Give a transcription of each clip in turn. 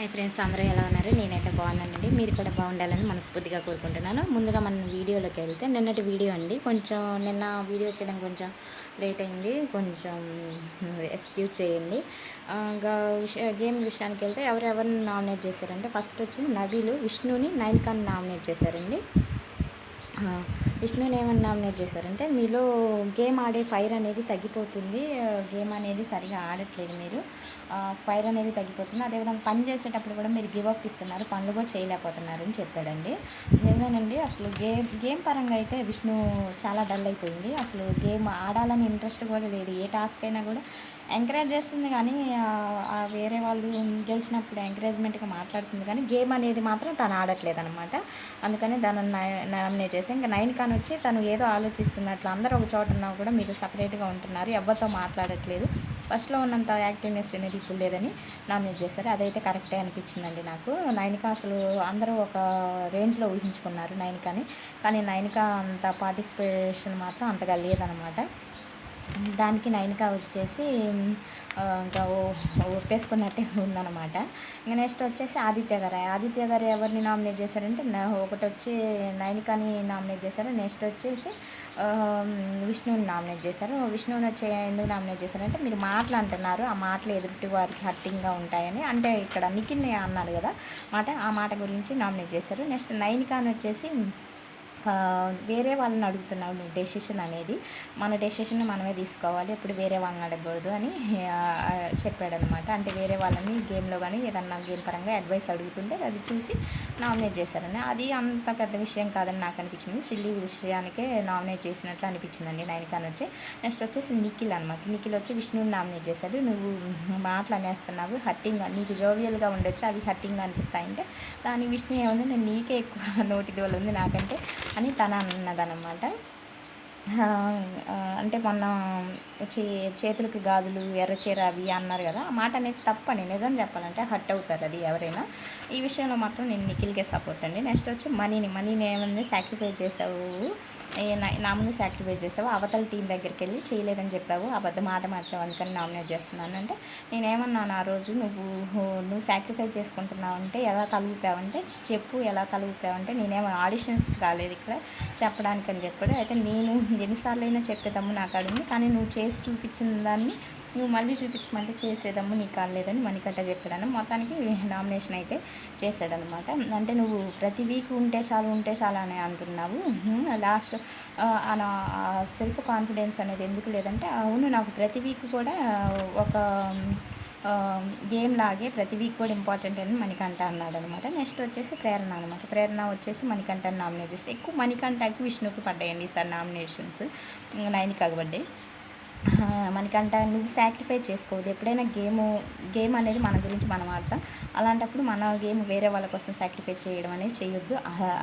Hi friends అందరూ ఎలా ఉన్నారు? నేనైతే బాగున్నానండి. మీరు కూడా బాగుండాలని మనస్ఫూర్తిగా కోరుకుంటున్నాను. ముందుగా మనం వీడియోలోకి వెళ్తే నిన్నటి వీడియో అండి. కొంచెం నిన్న వీడియో చేయడం కొంచెం లేట్ అయింది. కొంచెం ఎక్స్క్యూజ్ చేయండి. ఇంకా గేమ్ విషయానికి వెళ్తే ఎవరెవరిని నామినేట్ చేశారంటే ఫస్ట్ వచ్చి నబీలు విష్ణుని నైన్కాన్ని నామినేట్ చేశారండి. విష్ణుని ఏమని నామినేట్ చేశారంటే మీలో గేమ్ ఆడే ఫైర్ అనేది తగ్గిపోతుంది. గేమ్ అనేది సరిగా ఆడట్లేదు మీరు. ఫైర్ అనేది తగ్గిపోతుంది. అదేవిధంగా పని చేసేటప్పుడు కూడా మీరు గివ్ అప్ ఇస్తున్నారు. పనులు కూడా చేయలేకపోతున్నారు అని చెప్పాడండి. నిజమేనండి. అసలు గేమ్ గేమ్ పరంగా అయితే విష్ణు చాలా డల్ అయిపోయింది. అసలు గేమ్ ఆడాలని ఇంట్రెస్ట్ కూడా లేదు. ఏ టాస్క్ అయినా కూడా ఎంకరేజ్ చేస్తుంది కానీ వేరే వాళ్ళు గెలిచినప్పుడు ఎంకరేజ్మెంట్గా మాట్లాడుతుంది కానీ గేమ్ అనేది మాత్రం తను ఆడట్లేదు అనమాట అందుకని దాన్ని నామినేట్ చేసి ఇంకా నైన్ కాని వచ్చి తను ఏదో ఆలోచిస్తున్నట్లు అందరూ ఒక చోట ఉన్నా కూడా మీరు సపరేట్గా ఉంటున్నారు. ఎవరితో మాట్లాడట్లేదు. ఫస్ట్లో ఉన్నంత యాక్టివ్నెస్ అనేది ఇప్పుడు లేదని నామినేట్ చేశారు. అదైతే కరెక్టే అనిపించిందండి నాకు. నైనిక అసలు అందరూ ఒక రేంజ్లో ఊహించుకున్నారు నైనికని. కానీ నైనిక అంత పార్టిసిపేషన్ మాత్రం అంతగా లేదనమాట. దానికి నైన్కా వచ్చేసి ఇంకా ఒప్పేసుకున్నట్టే ఉందన్నమాట. ఇంకా నెక్స్ట్ వచ్చేసి ఆదిత్య గారు. ఆదిత్య గారు ఎవరిని నామినేట్ చేశారంటే నా- ఒకటి వచ్చి నైనికాని నామినేట్ చేశారు. నెక్స్ట్ వచ్చేసి విష్ణువుని నామినేట్ చేశారు. విష్ణువుని వచ్చి ఎందుకు నామినేట్ చేశారంటే మీరు మాటలు అంటున్నారు. ఆ మాటలు ఎదుటి వారికి హర్టింగ్గా ఉంటాయని. అంటే ఇక్కడ నిఖిల్ని అన్నారు కదా మాట. ఆ మాట గురించి నామినేట్ చేశారు. నెక్స్ట్ నైనికాని వచ్చేసి వేరే వాళ్ళని అడుగుతున్నావు నువ్వు డెసిషన్ అనేది. మన డెసిషన్ మనమే తీసుకోవాలి ఇప్పుడు వేరే వాళ్ళని అడగకూడదు అని చెప్పాడనమాట. అంటే వేరే వాళ్ళని గేమ్లో కానీ ఏదన్నా గేమ్ పరంగా అడ్వైస్ అడుగుతుంటే అది చూసి నామినేట్ చేశారని. అది అంత పెద్ద విషయం కాదని నాకు అనిపించింది. సిల్లీ విషయానికే నామినేట్ చేసినట్లు అనిపించిందండి నైనికాన్ వచ్చి. నెక్స్ట్ వచ్చేసి నిఖిల్ అనమాట నిఖిల్ వచ్చి విష్ణుని నామినేట్ చేశాడు నువ్వు మాటలు అనేస్తున్నావు హట్టింగ్ నీకు జోవియల్గా ఉండొచ్చు అవి హట్టింగ్ అనిపిస్తాయంటే దాని విష్ణు ఏముంది? నేను నీకే ఎక్కువ నోటి దోలు ఉంది నాకంటే. అని తన అన్నదనమాట. అంటే మొన్న చే చేతులకి గాజులు ఎర్రచీర అవి అన్నారు కదా ఆ మాట అనేది తప్పని నిజం చెప్పాలంటే హట్ అవుతారు అది ఎవరైనా. ఈ విషయంలో మాత్రం నేను నిఖిల్కే సపోర్ట్ అండి. నెక్స్ట్ వచ్చి మనీని మనీని ఏమన్నా సాక్రిఫైస్ చేసావు? ఏ యాక్టివేట్ చేసావు అవతల టీం దగ్గరికి వెళ్ళి చేయలేదని చెప్పావు అబద్ధం మాట మార్చావు అందుకని నామినేట్ చేస్తున్నాను. అంటే నేనేమన్నాను ఆ రోజు నువ్వు నువ్వు సాక్రిఫైస్ చేసుకుంటున్నావు అంటే ఎలా కలుగుతావంటే చెప్పు ఎలా కలుగుతావంటే నేనేమో ఆడిషన్స్కి రాలేదు ఇక్కడ చెప్పడానికి అని చెప్పాడు. అయితే నేను ఎన్నిసార్లు అయినా చెప్పేదమ్ము నాకు అడిగింది కానీ నువ్వు చేసి చూపించిన దాన్ని నువ్వు మళ్ళీ చూపించమంటే చేసేదమ్ము నీకు కాలేదని మణికంట చెప్పాడని మొత్తానికి నామినేషన్ అయితే చేశాడనమాట అంటే నువ్వు ప్రతి వీక్ ఉంటే చాలు ఉంటే చాలు అని అంటున్నావు. లాస్ట్ సెల్ఫ్ కాన్ఫిడెన్స్ అనేది ఎందుకు లేదంటే అవును నాకు ప్రతి వీక్ కూడా ఒక గేమ్ లాగే ప్రతి వీక్ కూడా ఇంపార్టెంట్ అని మణికంఠ అన్నాడు అనమాట నెక్స్ట్ వచ్చేసి ప్రేరణ అనమాట ప్రేరణ వచ్చేసి మణికంఠ నామినేట్ చేస్తే ఎక్కువ మణికంఠకి విష్ణుకి పడ్డాయండి ఈసారి నామినేషన్స్ నైన్కి అగబడ్డాయి మనకంట నువ్వు సాక్రిఫైస్ చేసుకోవద్దు. ఎప్పుడైనా గేమ్ గేమ్ అనేది మన గురించి మనం ఆడతాం. అలాంటప్పుడు మన గేమ్ వేరే వాళ్ళ కోసం సాక్రిఫైస్ చేయడం అనేది చేయొద్దు.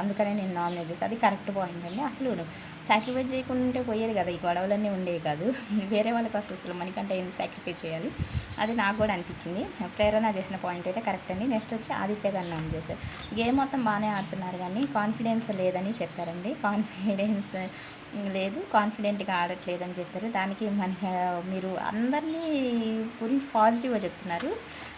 అందుకనే నేను నామినేట్ చేస్తాను అది కరెక్ట్ పాయింట్ అండి. అసలు సాక్రిఫైస్ చేయకుండా ఉంటే పోయేది కదా. ఈ గొడవలన్నీ ఉండేవి కాదు. వేరే వాళ్ళ కోసం అసలు మనకంటే ఏంది సాక్రిఫైస్ చేయాలి? అది నాకు కూడా అనిపించింది. ప్రేరణ చేసిన పాయింట్ అయితే కరెక్ట్ అండి. నెక్స్ట్ వచ్చి ఆదిత్య గారు నామ్ చేశారు. గేమ్ మొత్తం బాగానే ఆడుతున్నారు కానీ కాన్ఫిడెన్స్ లేదని చెప్పారండి. కాన్ఫిడెన్స్ లేదు. కాన్ఫిడెంట్గా ఆడట్లేదని చెప్పారు. దానికి మన మీరు అందరినీ గురించి పాజిటివ్గా చెప్తున్నారు.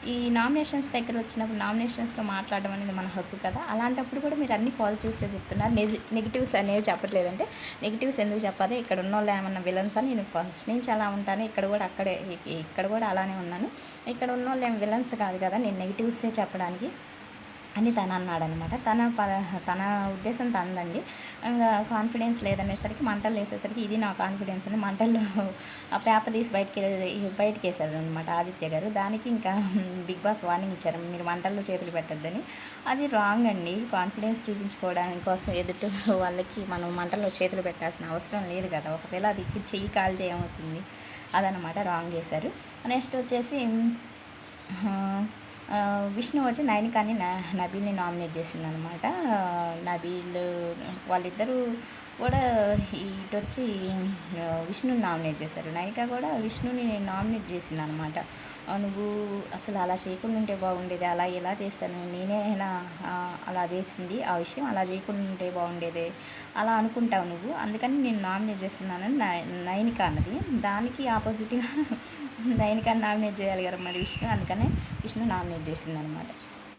ఈ నామినేషన్స్ దగ్గర వచ్చినప్పుడు నామినేషన్స్లో మాట్లాడడం అనేది మన హక్కు కదా? అలాంటప్పుడు కూడా మీరు అన్ని పాజిటివ్సే చెప్తున్నారు. నెజి నెగిటివ్స్ అనేవి చెప్పట్లేదంటే నెగిటివ్స్ ఎందుకు చెప్పాలి? ఇక్కడ ఉన్న వాళ్ళు ఏమన్నా విలన్స్ అని నేను ఫస్ట్ నుంచి అలా ఉంటాను. ఇక్కడ కూడా అక్కడే ఇక్కడ కూడా అలానే ఉన్నాను. ఇక్కడ ఉన్న వాళ్ళు ఏం విలన్స్ కాదు కదా? నేను నెగిటివ్సే చెప్పడానికి. అని తను అన్నాడనమాట. తన ప తన ఉద్దేశం తనదండి. ఇంకా కాన్ఫిడెన్స్ లేదనేసరికి మంటలు వేసేసరికి ఇది నా కాన్ఫిడెన్స్ అని మంటల్లో ఆ పేపర్ తీసి బయటికి బయటకు వేసారు అనమాట ఆదిత్య గారు. దానికి ఇంకా బిగ్ బాస్ వార్నింగ్ ఇచ్చారు. మీరు మంటల్లో చేతులు పెట్టద్దని. అది రాంగ్ అండి. కాన్ఫిడెన్స్ చూపించుకోవడానికి కోసం ఎదుటి వాళ్ళకి మనం మంటల్లో చేతులు పెట్టాల్సిన అవసరం లేదు కదా. ఒకవేళ అది చెయ్యి కాల్చి ఏమవుతుంది అదనమాట రాంగ్ చేశారు. నెక్స్ట్ వచ్చేసి విష్ణు వచ్చి నైనికాని నబీల్ని నామినేట్ చేసింది అనమాట నబీల్ వాళ్ళిద్దరూ కూడా ఇటు వచ్చి విష్ణుని నామినేట్ చేశారు. నైనిక కూడా విష్ణుని నామినేట్ చేసింది అనమాట నువ్వు అసలు అలా చేయకుండా ఉంటే బాగుండేది అలా ఎలా చేశాను నేనే అయినా అలా చేసింది ఆ విషయం అలా చేయకుండా ఉంటే బాగుండేది అలా అనుకుంటావు నువ్వు. అందుకని నేను నామినేట్ చేస్తున్నానని నై- నైనిక అన్నది. దానికి ఆపోజిట్గా నైనిక నామినేట్ చేయాలి కదా మరి విష్ణు అందుకనే విష్ణు నామినేట్ చేసింది అనమాట